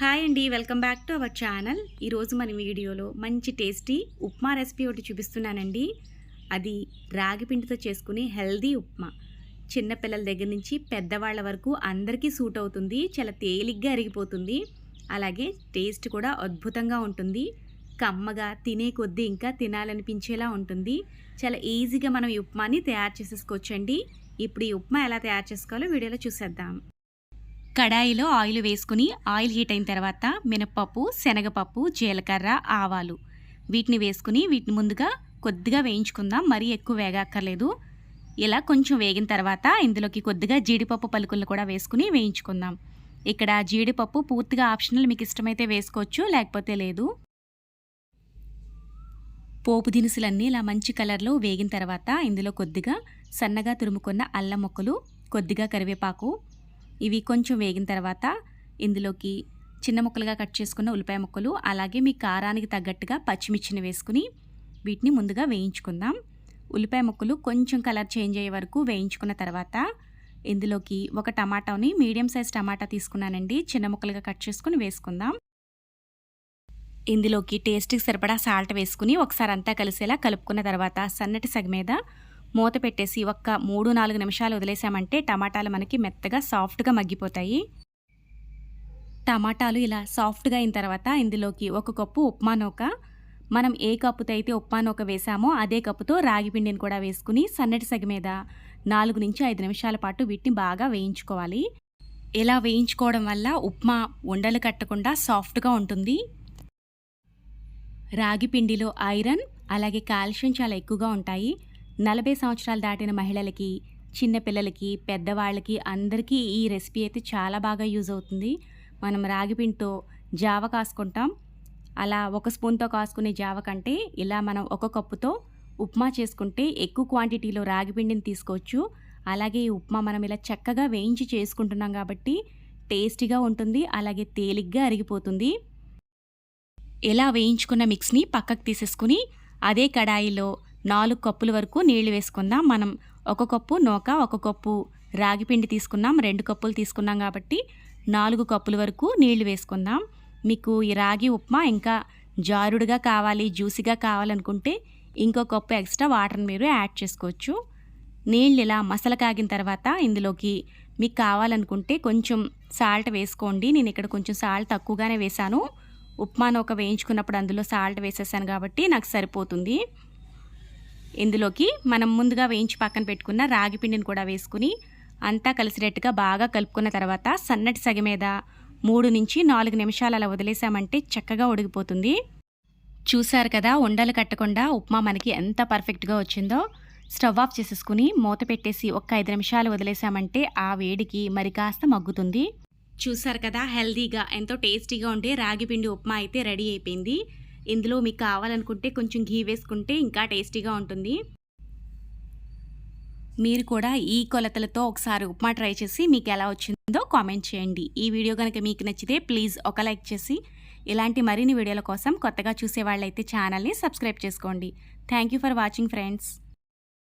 Hi అండి welcome back to our channel ఈరోజు మన వీడియోలో మంచి టేస్టీ ఉప్మా రెసిపీ ఒకటి చూపిస్తున్నానండి. అది రాగి పిండితో చేసుకునే హెల్దీ ఉప్మా. చిన్నపిల్లల దగ్గర నుంచి పెద్దవాళ్ళ వరకు అందరికీ సూట్ అవుతుంది చాలా తేలిగ్గా అరిగిపోతుంది. అలాగే టేస్ట్ కూడా అద్భుతంగా ఉంటుంది. కమ్మగా తినే కొద్దీ ఇంకా తినాలనిపించేలా ఉంటుంది. చాలా ఈజీగా మనం ఈ ఉప్మాని తయారు చేసేసుకోవచ్చండి. ఇప్పుడు ఈ ఉప్మా ఎలా తయారు చేసుకోవాలో వీడియోలో చూసేద్దాం. కడాయిలో ఆయిల్ వేసుకుని ఆయిల్ హీట్ అయిన తర్వాత మినప్పప్పు శనగపప్పు జీలకర్ర ఆవాలు. వీటిని వేసుకుని వీటిని ముందుగా కొద్దిగా వేయించుకుందాం. మరీ ఎక్కువ వేగక్కర్లేదు. ఇలా కొంచెం వేగిన తర్వాత ఇందులోకి కొద్దిగా జీడిపప్పు పలుకులను కూడా వేసుకుని వేయించుకుందాం. ఇక్కడ జీడిపప్పు పూర్తిగా ఆప్షనల్ మీకు ఇష్టమైతే వేసుకోవచ్చు లేకపోతే లేదు. పోపు దినుసులన్నీ ఇలా మంచి కలర్లో వేగిన తర్వాత ఇందులో కొద్దిగా సన్నగా తురుముకున్న అల్లం ముక్కలు కొద్దిగా కరివేపాకు ఇవి కొంచెం వేగిన తర్వాత ఇందులోకి చిన్న ముక్కలుగా కట్ చేసుకున్న ఉల్లిపాయ ముక్కలు అలాగే మీ కారానికి తగ్గట్టుగా పచ్చిమిర్చిని వేసుకుని వీటిని ముందుగా వేయించుకుందాం. ఉల్లిపాయ ముక్కలు కొంచెం కలర్ చేంజ్ అయ్యే వరకు వేయించుకున్న తర్వాత ఇందులోకి ఒక టమాటాని మీడియం సైజ్ టమాటా తీసుకున్నానండి చిన్న ముక్కలుగా కట్ చేసుకుని వేసుకుందాం. ఇందులోకి టేస్ట్కి సరిపడా సాల్ట్ వేసుకుని ఒకసారి అంతా కలిసేలా కలుపుకున్న తర్వాత సన్నటి సగ మీద మూత పెట్టేసి ఒక్క మూడు నాలుగు నిమిషాలు వదిలేసామంటే టమాటాలు మనకి మెత్తగా సాఫ్ట్గా మగ్గిపోతాయి. టమాటాలు ఇలా సాఫ్ట్గా అయిన తర్వాత ఇందులోకి ఒక కప్పు ఉప్మా నూక మనం ఏ కప్పుతో అయితే ఉప్మా నూక వేసామో అదే కప్పుతో రాగి పిండిని కూడా వేసుకుని సన్నటి సగ మీద నాలుగు నుంచి ఐదు నిమిషాల పాటు వీటిని బాగా వేయించుకోవాలి. ఇలా వేయించుకోవడం వల్ల ఉప్మా ఉండలు కట్టకుండా సాఫ్ట్గా ఉంటుంది. రాగి పిండిలో ఐరన్ అలాగే కాల్షియం చాలా ఎక్కువగా ఉంటాయి. నలభై సంవత్సరాలు దాటిన మహిళలకి చిన్నపిల్లలకి పెద్దవాళ్ళకి అందరికీ ఈ రెసిపీ అయితే చాలా బాగా యూజ్ అవుతుంది. మనం రాగిపిండితో జావ కాసుకుంటాం. అలా ఒక స్పూన్తో కాసుకునే జావ కంటే ఇలా మనం ఒక కప్పుతో ఉప్మా చేసుకుంటే ఎక్కువ క్వాంటిటీలో రాగిపిండిని తీసుకోవచ్చు. అలాగే ఈ ఉప్మా మనం ఇలా చక్కగా వేయించి చేసుకుంటున్నాం కాబట్టి టేస్టీగా ఉంటుంది అలాగే తేలిగ్గా అరిగిపోతుంది. ఇలా వేయించుకున్న మిక్స్ని పక్కకు తీసేసుకుని అదే కడాయిలో నాలుగు కప్పుల వరకు నీళ్ళు వేసుకుందాం. మనం ఒక కప్పు నూక ఒక కప్పు రాగి పిండి తీసుకున్నాం. రెండు కప్పులు తీసుకున్నాం కాబట్టి నాలుగు కప్పుల వరకు నీళ్ళు వేసుకుందాం. మీకు ఈ రాగి ఉప్మా ఇంకా జారుడుగా కావాలి జ్యూసీగా కావాలనుకుంటే ఇంకో కప్పు ఎక్స్ట్రా వాటర్ని మీరు యాడ్ చేసుకోవచ్చు. నీళ్ళు ఇలా మసల కాగిన తర్వాత ఇందులోకి మీకు కావాలనుకుంటే కొంచెం సాల్ట్ వేసుకోండి. నేను ఇక్కడ కొంచెం సాల్ట్ తక్కువగానే వేశాను. ఉప్మాను ఒక వేయించుకున్నప్పుడు అందులో సాల్ట్ వేసేసాను కాబట్టి నాకు సరిపోతుంది. ఇందులోకి మనం ముందుగా వేయించి పక్కన పెట్టుకున్న రాగి పిండిని కూడా వేసుకుని అంతా కలిసినట్టుగా బాగా కలుపుకున్న తర్వాత సన్నటి సగ మీద మూడు నుంచి నాలుగు నిమిషాలు అలా వదిలేసామంటే చక్కగా ఉడికిపోతుంది. చూసారు కదా ఉండలు కట్టకుండా ఉప్మా మనకి ఎంత పర్ఫెక్ట్గా వచ్చిందో. స్టవ్ ఆఫ్ చేసేసుకుని మూత పెట్టేసి ఒక్క ఐదు నిమిషాలు వదిలేసామంటే ఆ వేడికి మరి కాస్త మగ్గుతుంది. చూసారు కదా హెల్దీగా ఎంతో టేస్టీగా ఉండే రాగి పిండి ఉప్మా అయితే రెడీ అయిపోయింది. ఇందులో మీకు కావాలనుకుంటే కొంచెం ఘీ వేసుకుంటే ఇంకా టేస్టీగా ఉంటుంది. మీరు కూడా ఈ కొలతలతో ఒకసారి ఉప్మా ట్రై చేసి మీకు ఎలా వచ్చిందో కామెంట్ చేయండి. ఈ వీడియో కనుక మీకు నచ్చితే ప్లీజ్ ఒక లైక్ చేసి ఇలాంటి మరిన్ని వీడియోల కోసం కొత్తగా చూసే వాళ్ళైతే ఛానల్ని సబ్స్క్రైబ్ చేసుకోండి. Thank you for watching friends.